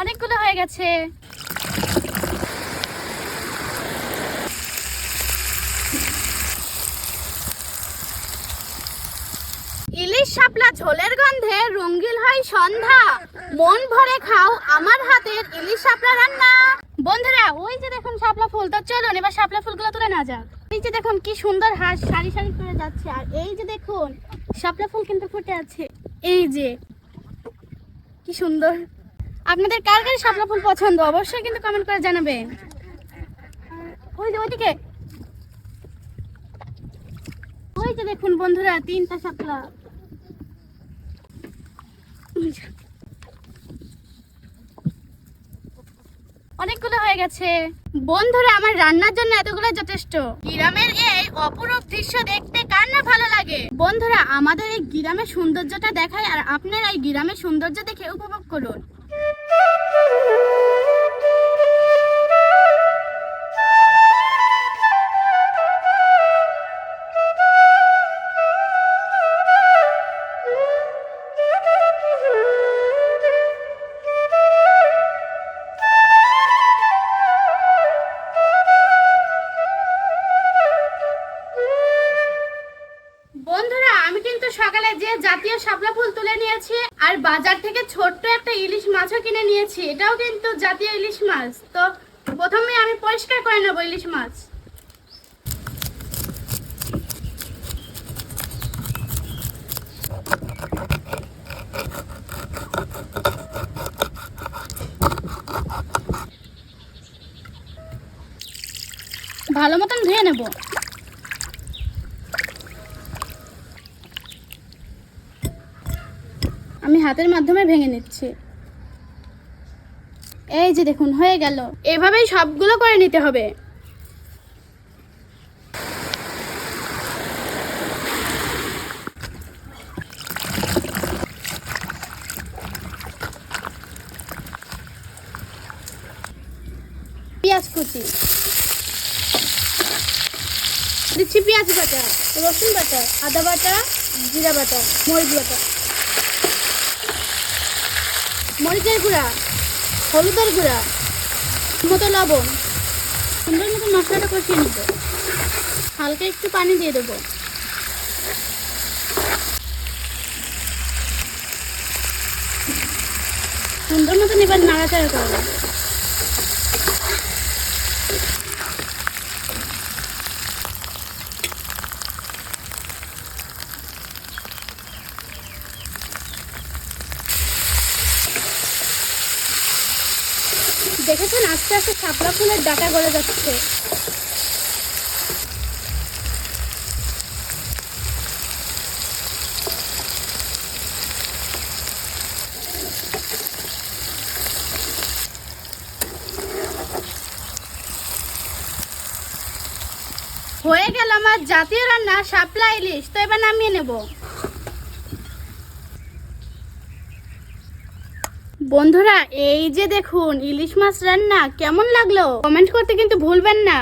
অনেকগুলো হয়ে গেছে। ইলিশ শাপলা ঝোলের গন্ধে রঙ্গিল হয় সন্ধ্যা। মন ভরে খাও আমার হাতের ইলিশ শাপলা রান্না। বন্ধুরা, ওই যে দেখুন শাপলা ফুল। তো চলুন, এবার শাপলা ফুলগুলো তুলে না যাক। এই যে দেখুন কি সুন্দর হাঁস সারি সারি করে যাচ্ছে। আর এই যে দেখুন, শাপলা ফুল কিন্তু ফুটে আছে। এই যে, কি সুন্দর। আপনাদের কার কার শাপলা ফুল পছন্দ? অবশ্যই কিন্তু কমেন্ট করে জানাবেন ওই যে ওইদিকে। ওই যে দেখুন বন্ধুরা, তিনটা শাপলা। অনেকগুলো হয়ে গেছে। বন্ধুরা, আমার রান্নার জন্য এতগুলো যথেষ্ট। গ্রামের এই অপরূপ দৃশ্য দেখতে কার না ভালো লাগে? বন্ধুরা, আমাদের এই গ্রামের সৌন্দর্যটা দেখায় আর আপনারা এই গ্রামের সৌন্দর্য দেখে উপভোগ করুন। কিন্তু সকালে যে জাতীয় শাপলা ফুল তুলে নিয়েছি আর বাজার থেকে ছোট্ট একটা ইলিশ মাছও কিনে নিয়েছি। এটাও কিন্তু জাতীয় ইলিশ মাছ। তো প্রথমে আমি পরিষ্কার করে নেব ইলিশ মাছ। ভালো মতন ধুয়ে নেব। আমি হাতের মাধ্যমে ভেঙে নিচ্ছি। এই যে দেখুন, হয়ে গেল। এভাবেই সবগুলো করে নিতে হবে। পেঁয়াজ কুচি। দিচ্ছি পেঁয়াজ বাটা, রসুন বাটা, আদা বাটা, জিরা বাটা, মরিচ বাটা। মরিচের গুঁড়া, হলুদের গুঁড়া, মতো লবণ। সুন্দর মতো মশলাটা কষিয়ে নিব। হালকা একটু পানি দিয়ে দেবো। সুন্দর মতন এবার নাড়াচাড়া করব। দেখেছেন? আস্তে আস্তে শাপলা ফুলের ডাটা গড়ে যাচ্ছে। হয়ে গেল আমার জাতীয় রান্না, শাপলা ইলিশ। তো এবার নামিয়ে নেব। বন্ধুরা এই যে দেখুন ইলিশ মাছ রান্না কেমন লাগল? কমেন্ট করতে কিন্তু ভুলবেন না।